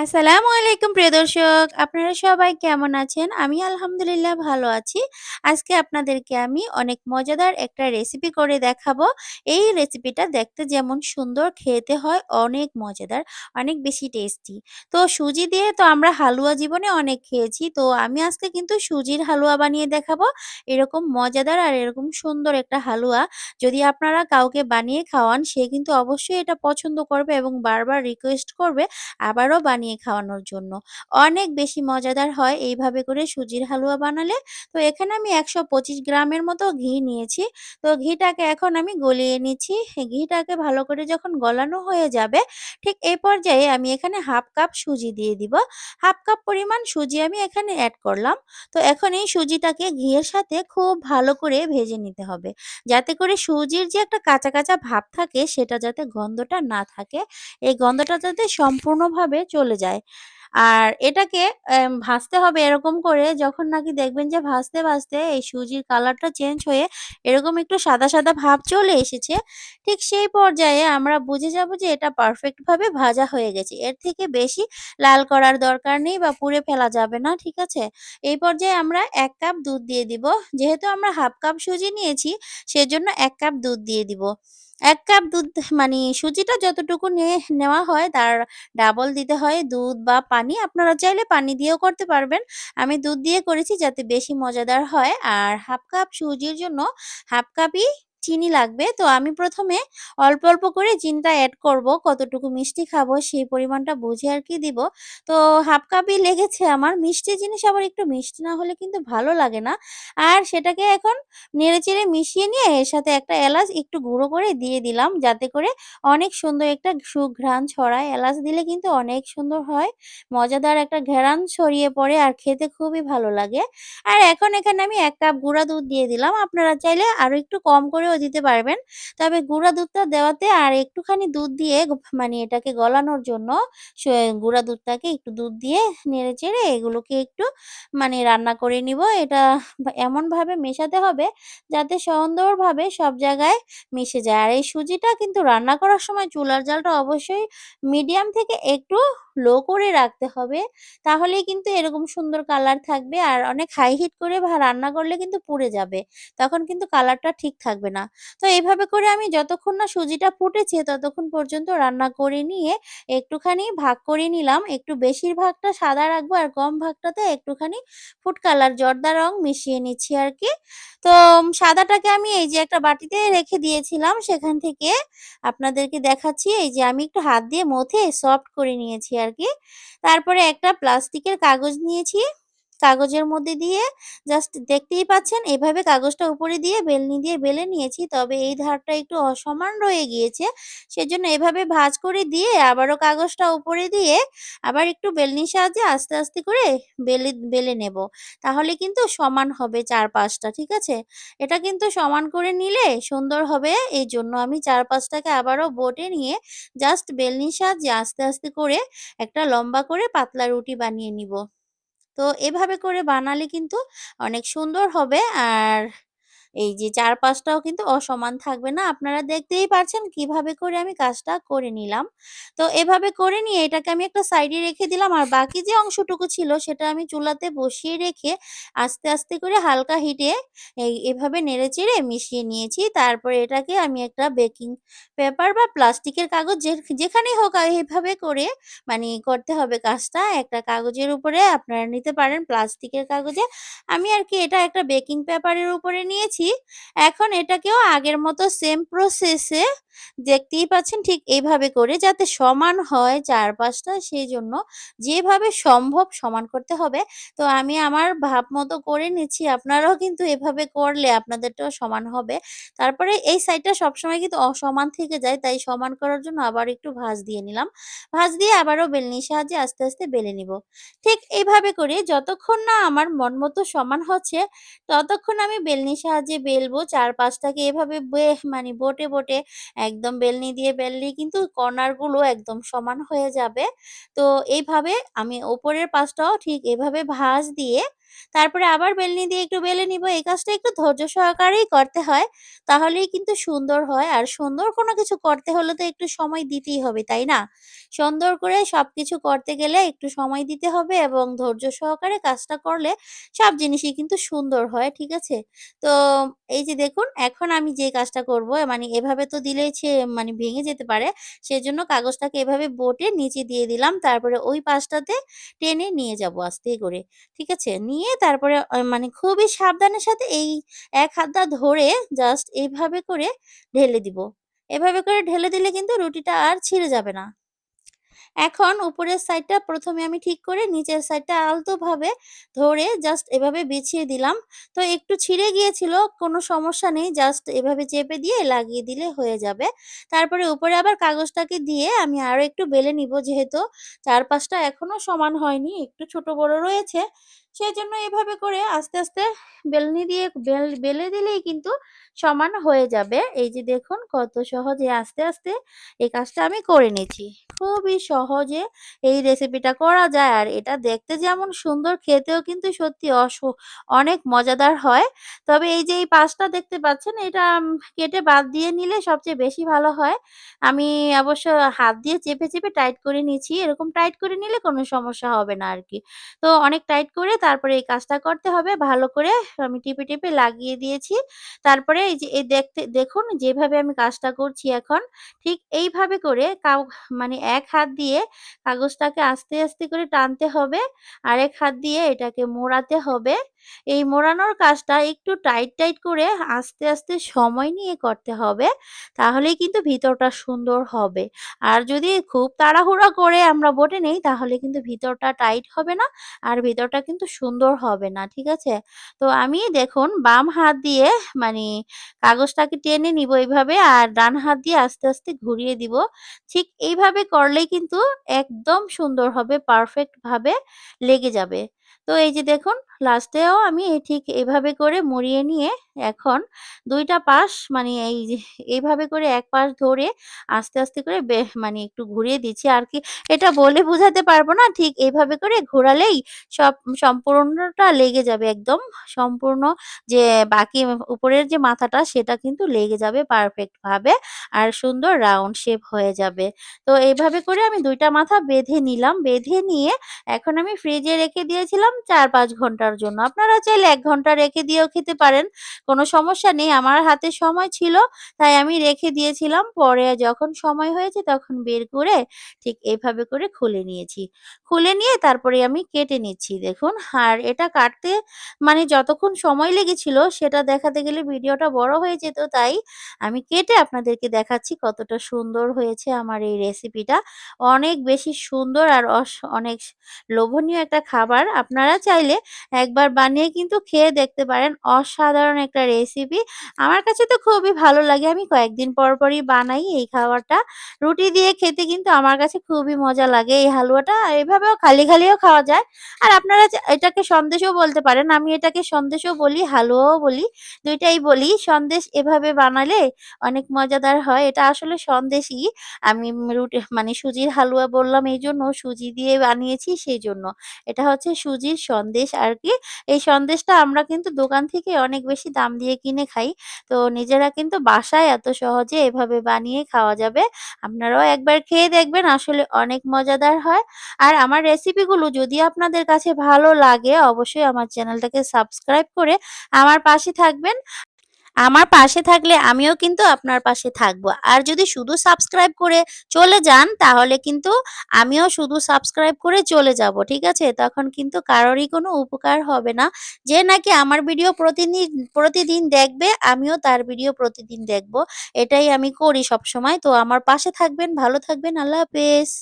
আসসালামু আলাইকুম প্রিয় দর্শক। আপনারা সবাই কেমন আছেন? আমি আলহামদুলিল্লাহ ভালো আছি। আজকে আপনাদেরকে আমি অনেক মজাদার একটা রেসিপি করে দেখাবো। এই রেসিপিটা দেখতে যেমন সুন্দর, খেতে হয় অনেক মজাদার, অনেক বেশি টেস্টি। তো সুজি দিয়ে তো আমরা হালুয়া জীবনে অনেক খেয়েছি। তো আমি আজকে কিন্তু সুজির হালুয়া বানিয়ে দেখাবো। এরকম মজাদার আর এরকম সুন্দর একটা হালুয়া যদি আপনারা কাউকে বানিয়ে খাওয়ান, সে কিন্তু অবশ্যই এটা পছন্দ করবে এবং বারবার রিকোয়েস্ট করবে আবারও বানিয়ে খাওয়ানোর জন্য। অনেক বেশি মজাদার হয় এইভাবে করে সুজির হালুয়া বানালে। তো এখানে আমি ১২৫ গ্রামের মতো ঘি নিয়েছি। তো ঘিটাকে এখন আমি গলিয়ে নিচ্ছি। ঘিটাকে ভালো করে যখন গলানো হয়ে যাবে, ঠিক এই পর্যায়ে আমি এখানে ১/২ কাপ সুজি দিয়ে দিব। ১/২ কাপ পরিমাণ সুজি আমি এখানে অ্যাড করলাম। তো এখন এই সুজিটাকে ঘিয়ের সাথে খুব ভালো করে ভেজে নিতে হবে। যাতে করে সুজির যে একটা কাঁচা, কাঁচা ভাব থাকে সেটা যাতে গন্ধটা না থাকে। এই গন্ধটা যাতে সম্পূর্ণভাবে চলে যায়। আর এটাকে ভাজতে হবে এরকম করে যখন নাকি দেখবেন যে ভাজতে, ভাজতে এই সুজির কালারটা চেঞ্জ হয়ে এরকম একটু সাদা, সাদা ভাব চলে এসেছে, ঠিক সেই পর্যায়ে আমরা বুঝে যাব যে এটা পারফেক্ট ভাবে ভাজা হয়ে গেছে। এর থেকে বেশি লাল করার দরকার নেই বা পুড়ে ফেলা যাবে না, ঠিক আছে? এই পর্যায়ে আমরা এক কাপ দুধ দিয়ে দিব। যেহেতু আমরা ১/২ কাপ সুজি নিয়েছি, সেজন্য এক কাপ দুধ দিয়ে দিব। ১ কাপ দুধ মানে সুজিটা যতটুকু নেওয়া হয় তার ডাবল দিতে হয় দুধ বা পানি। আপনারা চাইলে পানি দিয়েও করতে পারবেন। আমি দুধ দিয়ে করেছি যাতে বেশি মজাদার হয়। আর ১/২ কাপ সুজির জন্য ১/২ কাপই চিনি লাগবে। তো আমি প্রথমে অল্প, অল্প করে চিনিটা এড করব। কতটুকু মিষ্টি খাব সেই পরিমাণটা বুঝে আরকি দিব। তো ১/২ কাপই লেগেছে আমার। মিষ্টি জিনিস আবার একটু মিষ্টি না হলে কিন্তু ভালো লাগে না। আর সেটাকে এখন নেড়েচেড়ে মিশিয়ে নিয়ে এর সাথে একটা এলাচ একটু গুঁড়ো করে দিয়ে দিলাম। যাতে করে অনেক সুন্দর একটা সুঘ্রাণ ছড়ায়। এলাচ দিলে কিন্তু অনেক সুন্দর হয়। মজাদার একটা ঘেরান ছড়িয়ে পড়ে আর খেতে খুবই ভালো লাগে। আর এখন এখানে আমি এক কাপ গুঁড়া দুধ দিয়ে দিলাম। আপনারা চাইলে আরও একটু কম করেও দিতে পারবেন। তবে গুঁড়া দুধটা দেওয়াতে আর একটুখানি দুধ দিয়ে মানে এটাকে গলানোর জন্য গুঁড়া দুধটাকে একটু দুধ দিয়ে নেড়ে চেড়ে এগুলোকে একটু মানে রান্না করে নিব। এটা এমনভাবে মেশাতে হবে যাতে সুন্দরভাবে সব জায়গায় মিশে যায়। আর এই সুজিটা কিন্তু রান্না করার সময় চুলার জালটা অবশ্যই মিডিয়াম থেকে একটু লো করে রাখতে হবে। তাহলেই কিন্তু এরকম সুন্দর কালার থাকবে। আর অনেক হাই হিট করে রান্না করলে কিন্তু পুড়ে যাবে। তখন কিন্তু কালারটা ঠিক থাকবে না। তো এভাবে করে আমি যতক্ষণ না সুজিটা ফুটেছে, ততক্ষণ পর্যন্ত রান্না করে নিয়ে একটুখানি ভাগ করে নিলাম। একটু বেশির ভাগটা সাদা রাখব আর কম ভাগটাতে একটুখানি ফুড কালার জর্দা রং মিশিয়ে নিচ্ছি আর কি তো সাদাটাকে আমি এই যে একটা বাটিতে রেখে দিয়েছিলাম, সেখান থেকে আপনাদেরকে দেখাচ্ছি। এই যে আমি একটু হাত দিয়ে মথে সফট করে নিয়েছি আরকি। তারপরে একটা প্লাস্টিকের কাগজ নিয়েছি। কাগজের মধ্যে দিয়ে জাস্ট দেখতেই পাচ্ছেন এভাবে কাগজটা উপরে দিয়ে বেলনি দিয়ে বেলে নিয়েছি। তবে এই ধারটা একটু অসমান রয়ে গিয়েছে। সেজন্য এভাবে ভাঁজ করে দিয়ে আবারও কাগজটা উপরে দিয়ে আবার একটু বেলনির সাহায্যে আস্তে, আস্তে করে বেলে বেলে নেব। তাহলে কিন্তু সমান হবে চারপাশটা, ঠিক আছে? এটা কিন্তু সমান করে নিলে সুন্দর হবে। এই জন্য আমি চারপাশটাকে আবারও বটে নিয়ে জাস্ট বেলনির সাহায্যে আস্তে, আস্তে করে একটা লম্বা করে পাতলা রুটি বানিয়ে নিব। তো এভাবে করে বানালে কিন্তু অনেক সুন্দর হবে। আর এই যে চারপাশটাও কিন্তু অসমান থাকবে না। আপনারা দেখতেই পারছেন কীভাবে করে আমি কাজটা করে নিলাম। তো এভাবে করে নিয়ে এটাকে আমি একটা সাইডে রেখে দিলাম। আর বাকি যে অংশটুকু ছিল সেটা আমি চুলাতে বসিয়ে রেখে আস্তে, আস্তে করে হালকা হিটে এই এভাবে নেড়েচেড়ে মিশিয়ে নিয়েছি। তারপরে এটাকে আমি একটা বেকিং পেপার বা প্লাস্টিকের কাগজ যেখানেই হোক এভাবে করে মানে করতে হবে কাজটা। একটা কাগজের উপরে আপনারা নিতে পারেন প্লাস্টিকের কাগজে। আমি আর কি এটা একটা বেকিং পেপারের উপরে নিয়েছি। এখন এটাকেও আগের মতো সেম প্রসেসে দেখতেই পাচ্ছেন ঠিক এইভাবে করে যাতে সমান হয় চারপাশটা সেই জন্য যেভাবে সম্ভব সমান করতে হবে। তো আমি আমার ভাব মতো করে নিচ্ছি। আপনারাও কিন্তু এভাবে করলে আপনাদেরটাও সমান হবে। তারপরে এই সাইডটা সবসময় কিন্তু অসমান থেকে যায়। তাই সমান করার জন্য আবার একটু ভাঁজ দিয়ে নিলাম। ভাঁজ দিয়ে আবারও বেলনির সাহায্যে আস্তে, আস্তে বেলে নিব। ঠিক এইভাবে করে যতক্ষণ না আমার মন মতো সমান হচ্ছে ততক্ষণ আমি বেলনির সাহায্যে বেলবো। চার পাঁচটাকে এভাবে মানে বোটে বোটে একদম বেলনি দিয়ে বেললে কিন্তু কর্নারগুলো একদম সমান হয়ে যাবে। তো এইভাবে আমি ওপরের পাশটাও ঠিক এভাবে ভাঁজ দিয়ে তারপরে আবার বেলনি দিয়ে একটু বেলে নিব। এই কাজটা একটু ধৈর্য সহকারেই করতে হয়। তাহলেই কিন্তু সুন্দর হয়। আর সুন্দর কোনো কিছু করতে হলে তো একটু সময় দিতেই হবে, তাই না? সুন্দর করে সবকিছু করতে গেলে একটু সময় দিতে হবে এবং ধৈর্য সহকারে কাজটা করলে সব জিনিসই কিন্তু সুন্দর হয়, ঠিক আছে? তো এই যে দেখুন এখন আমি যে কাজটা করব মানে এভাবে তো দিলেই ছে মানে ভেঙে যেতে পারে। সেজন্য কাগজটাকে এভাবে বোটে নিচে দিয়ে দিলাম। তারপরে ওই পাশটাতে টেনে নিয়ে যাব আস্তে করে। ঠিক আছে? নিয়ে তারপরে মানে খুবই সাবধানের সাথে এই এক হাতটা ধরে জাস্ট এইভাবে করে ঢেলে দিব। এভাবে করে ঢেলে দিলে কিন্তু রুটিটা আর ছিঁড়ে যাবে না। এখন উপরের সাইডটা প্রথমে আমি ঠিক করে নিচের সাইডটা আলতোভাবে ধরে জাস্ট এভাবে বিছিয়ে দিলাম। তো একটু ছিঁড়ে গিয়েছিল, কোনো সমস্যা নেই। জাস্ট এভাবে চেপে দিয়ে লাগিয়ে দিলে হয়ে যাবে। তারপরে উপরে আবার কাগজটাকে দিয়ে আমি আরও একটু বেলে নিব যেহেতু চারপাশটা এখনও সমান হয়নি, একটু ছোট বড় রয়েছে। সেই জন্য এভাবে করে আস্তে, আস্তে বেলনি দিয়ে বেল বেলে দিলেই কিন্তু সমান হয়ে যাবে। এই যে দেখুন কত সহজে আস্তে, আস্তে এই কাজটা আমি করে নিয়েছি। খুবই সহজে এই রেসিপিটা করা যায় আর এটা দেখতে যেমন সুন্দর খেতেও কিন্তু সত্যি অনেক মজাদার হয়। তবে এই যে এই পাশটা দেখতে পাচ্ছেন এটা কেটে বাদ দিয়ে নিলে সবচেয়ে বেশি ভালো হয়। আমি অবশ্য হাত দিয়ে চেপে, চেপে টাইট করে নিয়েছি। এরকম টাইট করে নিলে কোনো সমস্যা হবে না আর কি তো অনেক টাইট করে তারপরে এই কাজটা করতে হবে। ভালো করে আমি টিপে, টিপে লাগিয়ে দিয়েছি। তারপরে এই যে এই দেখতে দেখুন যেভাবে আমি কাজটা করছি এখন, ঠিক এইভাবে করে কাউ মানে এক হাত দিয়ে কাগজটাকে আস্তে, আস্তে করে টানতে হবে। আরেক হাত দিয়ে এটাকে মোড়াতে হবে। এই মোড়ানোর কাজটা একটু টাইট, টাইট করে আস্তে, আস্তে সময় নিয়ে করতে হবে। তাহলেই কিন্তু ভিতরটা সুন্দর হবে। আর যদি খুব তাড়াহুড়া করে আমরা বটে নেই তাহলে কিন্তু ভিতরটা টাইট হবে না। আর ভিতরটা কিন্তু সুন্দর হবে না। ঠিক আছে? তো আমি দেখুন বাম হাত দিয়ে মানে কাগজটাকে টেনে নিব এইভাবে আর ডান হাত দিয়ে আস্তে, আস্তে ঘুরিয়ে দিব। ঠিক এইভাবে করলেই কিন্তু একদম সুন্দর হবে, পারফেক্ট ভাবে লেগে যাবে। তো এই যে দেখুন লাস্টেও আমি ঠিক এভাবে করে মুড়িয়ে নিয়ে এখন দুইটা পাশ মানে এই এইভাবে করে এক পাশ ধরে আস্তে, আস্তে করে মানে একটু ঘুরিয়ে দিচ্ছি আর কি এটা বলে বুঝাতে পারব না। ঠিক এভাবে করে ঘোরালেই সব সম্পূর্ণটা লেগে যাবে একদম। সম্পূর্ণ যে বাকি উপরের যে মাথাটা সেটা কিন্তু লেগে যাবে পারফেক্ট ভাবে। আর সুন্দর রাউন্ড শেপ হয়ে যাবে। তো এইভাবে করে আমি দুইটা মাথা বেঁধে নিলাম। বেঁধে নিয়ে এখন আমি ফ্রিজে রেখে দিয়েছিলাম ৪-৫ ঘণ্টার জন্য। আপনারা চাইলে এক ঘণ্টা রেখে দিয়েও খেতে পারেন। কোনো সমস্যা নেই। আমার হাতে সময় ছিল, তাই আমি রেখে দিয়েছিলাম। পরে যখন সময় হয়েছে তখন বের করে ঠিক এভাবে করে খুলে নিয়েছি। খুলে নিয়ে তারপরে আমি কেটে নিচ্ছি, দেখুন। আর এটা কাটতে মানে যতক্ষণ সময় লেগেছিল, সেটা দেখাতে গেলে ভিডিওটা বড় হয়ে যেত। তাই আমি কেটে আপনাদেরকে দেখাচ্ছি কতটা সুন্দর হয়েছে আমার এই রেসিপিটা। অনেক বেশি সুন্দর আর অনেক লোভনীয় একটা খাবার। আপনারা চাইলে একবার বানিয়ে কিন্তু খেয়ে দেখতে পারেন। অসাধারণ একটা রেসিপি। আমার কাছে তো খুবই ভালো লাগে। আমি কয়েকদিন পর, পরই বানাই এই খাবারটা। রুটি দিয়ে খেতে কিন্তু আমার কাছে খুবই মজা লাগে এই হালুয়াটা। এভাবেও খালি, খালিও খাওয়া যায়। আর আপনারা এটাকে সন্দেশও বলতে পারেন। আমি এটাকে সন্দেশও বলি, হালুয়াও বলি। দুইটাই বলি। সন্দেশ এভাবে বানালে অনেক মজাদার হয়। এটা আসলে সন্দেশই। আমি রুটি মানে সুজির হালুয়া বললাম এই জন্য সুজি দিয়ে বানিয়েছি সেই জন্য এটা হচ্ছে সুজির সন্দেশ আরকি। এই সন্দেশটা আমরা কিন্তু দোকান থেকে অনেক বেশি দাম দিয়ে কিনে খাই। তো নিজেরা কিন্তু বাসায় এত সহজে এভাবে বানিয়ে খাওয়া যাবে। আপনারাও একবার খেয়ে দেখবেন, আসলে অনেক মজাদার হয়। আর আমার রেসিপিগুলো যদি আপনাদের কাছে ভালো লাগে, অবশ্যই আমার চ্যানেলটাকে সাবস্ক্রাইব করে আমার পাশে থাকবেন। আমার পাশে থাকলে আমিও কিন্তু আপনার পাশে থাকব। আর যদি শুধু সাবস্ক্রাইব করে চলে যান তাহলে কিন্তু আমিও শুধু সাবস্ক্রাইব করে চলে যাব। ঠিক আছে? তখন কিন্তু কারোরই কোনো উপকার হবে না। যে নাকি আমার ভিডিও প্রতিদিন প্রতিদিন দেখবে আমিও তার ভিডিও প্রতিদিন দেখব। এটাই আমি করি সবসময়। তো আমার পাশে থাকবেন, ভালো থাকবেন। আল্লাহ হাফেজ।